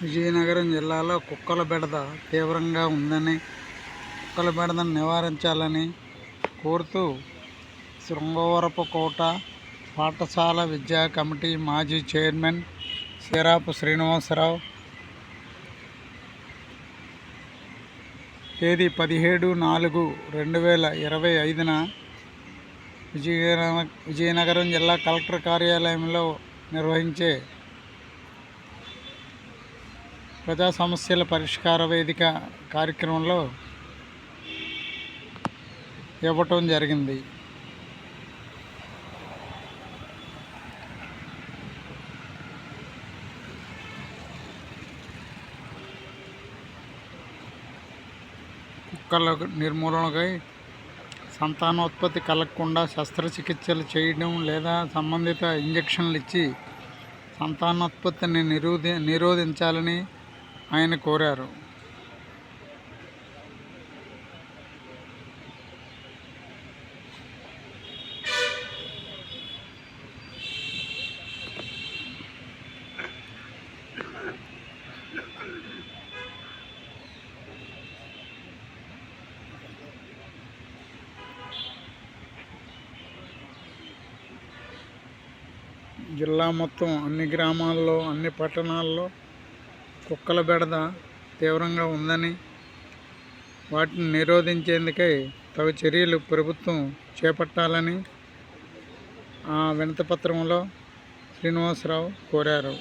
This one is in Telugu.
విజయనగరం జిల్లాలో కుక్కల బెడద తీవ్రంగా ఉందని కుక్కల బెడదను నివారించాలని కోరుతూ శృంగవరపుకోట పాఠశాల విద్యా కమిటీ మాజీ చైర్మన్ సిరాపు శ్రీనివాసరావు తేదీ పదిహేడు నాలుగు రెండు వేల ఇరవై ఐదున విజయనగరం విజయనగరం జిల్లా కలెక్టర్ కార్యాలయంలో నిర్వహించే ప్రజా సమస్యల పరిష్కార వేదిక కార్యక్రమంలో ఇవ్వటం జరిగింది. కుక్కల నిర్మూలనకై సంతానోత్పత్తి కలగకుండా శస్త్రచికిత్సలు చేయడం లేదా సంబంధిత ఇంజెక్షన్లు ఇచ్చి సంతానోత్పత్తిని నిరోధి నిరోధించాలని ఆయన కోరారు. జిల్లా మొత్తం అన్ని గ్రామాల్లో అన్ని పట్టణాల్లో కుక్కల బెడద తీవ్రంగా ఉందని వాటిని నిరోధించేందుకై తగు చర్యలు ప్రభుత్వం చేపట్టాలని ఆ వినతిపత్రంలో శ్రీనివాసరావు కోరారు.